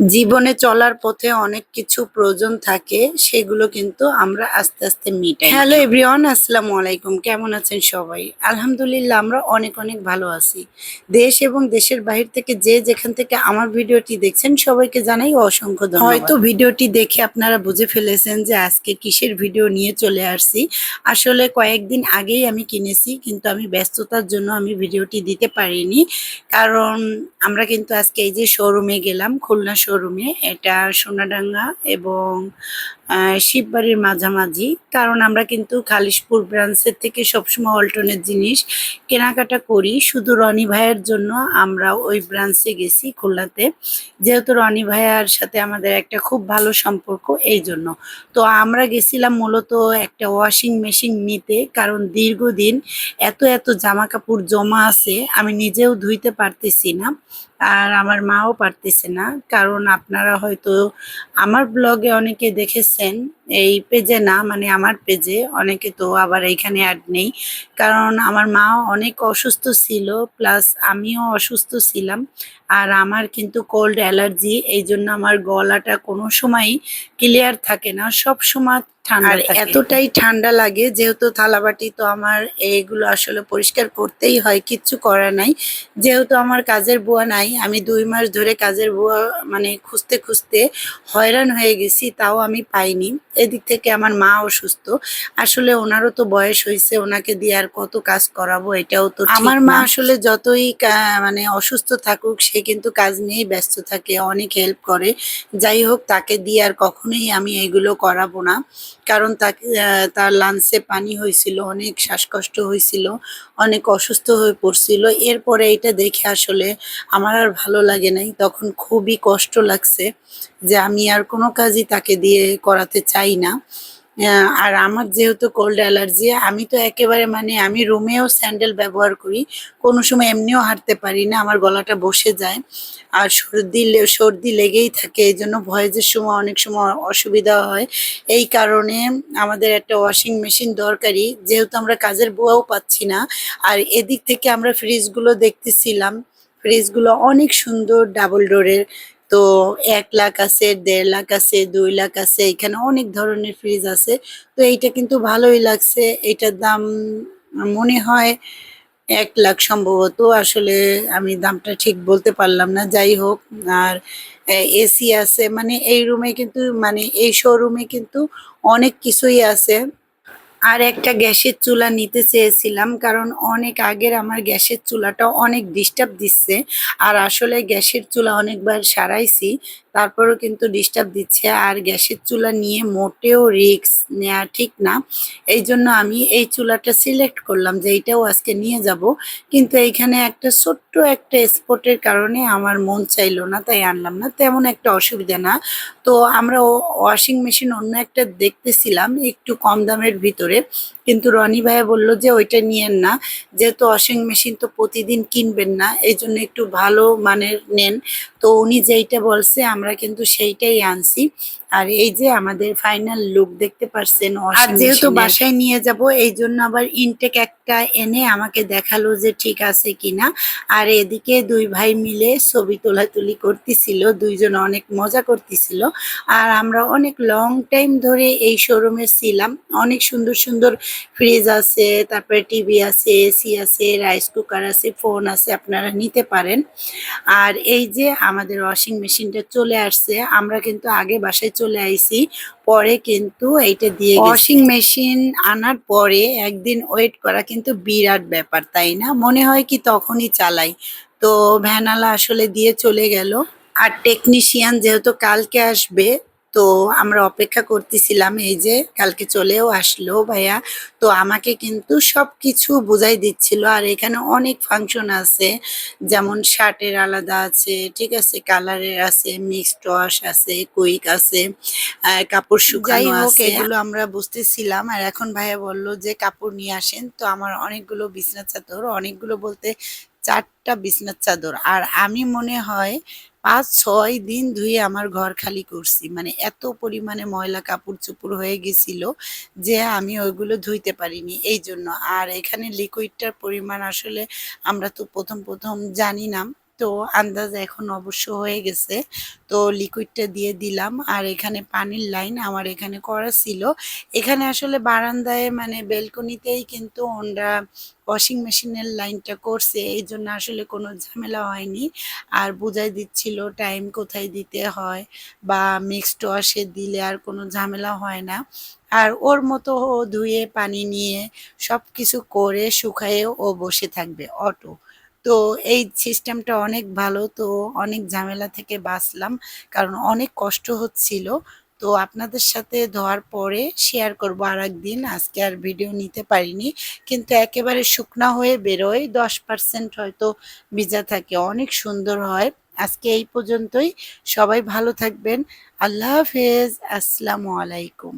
জীবনে চলার পথে অনেক কিছু প্রয়োজন থাকে সেগুলো কিন্তু আমরা আস্তে আস্তে মিটাই। হ্যালো এভরিওয়ান আসসালামু আলাইকুম। কেমন আছেন সবাই? আলহামদুলিল্লাহ আমরা অনেক অনেক ভালো আছি। দেশ এবং দেশের বাহির থেকে যে যেখান থেকে আমার ভিডিওটি দেখছেন সবাইকে জানাই অসংখ্য ধন্যবাদ। হয়তো ভিডিওটি দেখে আপনারা বুঝে ফেলেছেন যে আজকে কিসের ভিডিও নিয়ে চলে আসছি। আসলে কয়েকদিন আগেই আমি কিনেছি কিন্তু আমি ব্যস্ততার জন্য আমি ভিডিওটি দিতে পারিনি। কারণ আমরা কিন্তু আজকে এই যে শোরুমে গেলাম খুলনা শোরুমে এটা সোনাডাঙ্গা এবং শিববাড়ির মাঝামাঝি। কারণ আমরা কিন্তু খালিশপুর ব্রাঞ্চের থেকে সবসময় অল্টনের জিনিস কেনাকাটা করি। শুধু রনি ভাইয়ের জন্য আমরা ওই ব্রাঞ্চে গেছি খুলনাতে। যেহেতু রনি ভাইয়ার সাথে আমাদের একটা খুব ভালো সম্পর্ক, এই জন্য। তো আমরা গেছিলাম মূলত একটা ওয়াশিং মেশিন নিতে, কারণ দীর্ঘদিন এত এত জামা কাপড় জমা আছে, আমি নিজেও ধুইতে পারতেছি না আর আমার মাও পারতেছে না। কারণ আপনারা হয়তো আমার ব্লগে অনেকে দেখেছেন এই পেজে না মানে আমার পেজে, অনেকে তো আবার এইখানে অ্যাড নেই। কারণ আমার মা অনেক অসুস্থ ছিল প্লাস আমিও অসুস্থ ছিলাম, আর আমার কিন্তু কোল্ড অ্যালার্জি এই জন্য আমার গলাটা কোনো সময়ই ক্লিয়ার থাকে না। সব সময় আর এতটাই ঠান্ডা লাগে যেহেতু থালাবাটি তো আমার এইগুলো আসলে পরিষ্কার করতেই হয় কিচ্ছু করার নাই। যেহেতু আমার কাজের বুয়া নাই আমি দুই মাস ধরে কাজের বুয়া মানে খুঁজতে খুঁজতে হয়রান হয়ে গেছি তাও আমি পাইনি। এদিক থেকে আমার মা অসুস্থ। আসলে ওনারও তো বয়স হয়েছে ওনাকে দিয়ে আর কত কাজ করাবো এটাও তো আমার মা আসলে যতই মানে অসুস্থ থাকুক সে কিন্তু কাজ নিয়েই ব্যস্ত থাকে অনেক হেল্প করে। যাই হোক তাকে দিয়ে আর কখনোই আমি এগুলো করাবো না। কারণ তাকে তার লাঞ্চে পানি হয়েছিল, অনেক শ্বাসকষ্ট হয়েছিল, অনেক অসুস্থ হয়ে পড়ছিল। এরপরে এটা দেখে আসলে আমার আর ভালো লাগে নাই। তখন খুবই কষ্ট লাগছে যে আমি আর কোনো কাজই তাকে দিয়ে করাতে চাই না। আর আমার যেহেতু কোল্ড অ্যালার্জি আমি তো একেবারে মানে আমি রুমেও স্যান্ডেল ব্যবহার করি। কোনো সময় এমনিও হাঁটতে পারি না, আমার গলাটা বসে যায়। আর সর্দি সর্দি লেগেই থাকে, এই জন্য ভয়েজের সময় অনেক সময় অসুবিধা হয়। এই কারণে আমাদের একটা ওয়াশিং মেশিন দরকারি, যেহেতু আমরা কাজের বুয়াও পাচ্ছি না। আর এদিক থেকে আমরা ফ্রিজগুলো দেখতেছিলাম। ফ্রিজগুলো অনেক সুন্দর ডাবল ডোরের তো এক লাখ আছে, দেড় লাখ আছে, দুই লাখ আছে, এখানে অনেক ধরনের ফ্রিজ আছে। তো এইটা কিন্তু ভালোই লাগছে। এটার দাম মনে হয় এক লাখ সম্ভবত। আসলে আমি দামটা ঠিক বলতে পারলাম না, যাই হোক। আর এসি আছে। মানে এই রুমে কিন্তু মানে এই শোরুমে কিন্তু অনেক কিছুই আছে। আর একটা গ্যাসের চুলা নিতে চেয়েছিলাম, কারণ অনেক আগের আমার গ্যাসের চুলাটা অনেক ডিস্টার্ব দিচ্ছে। আর আসলে গ্যাসের চুলা অনেকবার সারাইছি তারপরেও কিন্তু ডিস্টার্ব দিচ্ছে আর গ্যাসের চুলা নিয়ে মোটেও রিস্ক নেওয়া ঠিক না। এই জন্য আমি এই চুলাটা সিলেক্ট করলাম যে এইটাও আজকে নিয়ে যাব। কিন্তু এইখানে একটা ছোট্ট একটা স্পটের কারণে আমার মন চাইলো না, তাই আনলাম না। তেমন একটা অসুবিধা না। তো আমরা ওয়াশিং মেশিন অন্য একটা দেখতেছিলাম একটু কম দামের ভিতরে। কিন্তু রনি ভাইয়া বলল যে ওইটা নিয়েন না। যেহেতু ওয়াশিং মেশিন তো প্রতিদিন কিনবেন না, এই জন্য একটু ভালো মানের নেন। তো উনি যেইটা বলছে, আমরা কিন্তু সেইটাই আনছি। আর এই যে আমাদের ফাইনাল লুক দেখতে পারছেন আর যেহেতু বাসায় নিয়ে যাব এই জন্য আবার ইনটেক একটা এনে আমাকে দেখাল যে ঠিক আছে কিনা। আর এদিকে দুই ভাই মিলে ছবি তোলাতুলি করতেছিল দুইজন অনেক মজা করতেছিল। আর আমরা অনেক লং টাইম ধরে এই শোরুমে ছিলাম। অনেক সুন্দর সুন্দর ফ্রিজ আছে তারপরে টিভি আছে এসি আছে রাইস কুকার আছে ফোন আছে আপনারা নিতে পারেন। আর এই যে আমাদের ওয়াশিং মেশিনটা চলে আসছে আমরা কিন্তু আগে বাসায় চলে আইছি। পরে কিন্তু এইটা দিয়ে ওয়াশিং মেশিন আনার পরে একদিন ওয়েট করা কিন্তু বিরাট ব্যাপার, তাই না? মনে হয় কি তখনই চালাই। তো ভ্যানালা আসলে দিয়ে চলে গেল। আর টেকনিশিয়ান যেহেতু কালকে আসবে তো আমরা অপেক্ষা করতেছিলাম এই যে কালকে চলেও আসলো ভাইয়া। তো আমাকে কিন্তু সবকিছু বুঝাই দিচ্ছিল আর এখানে অনেক ফাংশন আছে যেমন শার্টের আলাদা আছে ঠিক আছে কালারের আছে মিক্সড ওয়াশ আছে কুইক আছে কাপড় শুকানো আছে। এগুলো আমরা বুঝতেছিলাম আর এখন ভাইয়া বলল যে কাপড় নিয়ে আসেন। তো আমার অনেকগুলো বিছনা চাদর অনেকগুলো বলতে চারটা বিছনার চাদর। আর আমি মনে হয় পাঁচ, ছয় দিন ধুয়ে আমার ঘর খালি করছি। মানে এত পরিমাণে ময়লা কাপড় চোপড় হয়ে গেছিল যে আমি ওইগুলো ধুইতে পারিনি এই জন্য। আর এখানে লিকুইডটার পরিমাণ আসলে আমরা তো প্রথম প্রথম জানি না। তো আন্দাজ এখন অবশ্য হয়ে গেছে। তো লিকুইডটা দিয়ে দিলাম। আর এখানে পানির লাইন আমার এখানে করা ছিল। এখানে আসলে বারান্দায় মানে বেলকনিতেই কিন্তু ওনরা ওয়াশিং মেশিনের লাইনটা করছে। এই জন্য আসলে কোনো ঝামেলা হয়নি। আর বুঝাই দিচ্ছিল টাইম কোথায় দিতে হয় বা মিক্সড ওয়াশে দিলে আর কোনো ঝামেলা হয় না। আর ওর মতো ও ধুয়ে, পানি নিয়ে সব কিছু করে শুকায়ে ও বসে থাকবে অটো। তো এই সিস্টেমটা অনেক ভালো। তো অনেক ঝামেলা থেকে বাঁচলাম, কারণ অনেক কষ্ট হচ্ছিল। তো আপনাদের সাথে ধোয়ার পরে শেয়ার করব আর একদিন আজকে আর ভিডিও নিতে পারিনি। কিন্তু একেবারে শুকনা হয়ে বেরোয়, দশ পার্সেন্ট হয়তো ভিজা থাকে। অনেক সুন্দর হয়। আজকে এই পর্যন্তই। সবাই ভালো থাকবেন। আল্লাহ হাফেজ। আসসালামু আলাইকুম।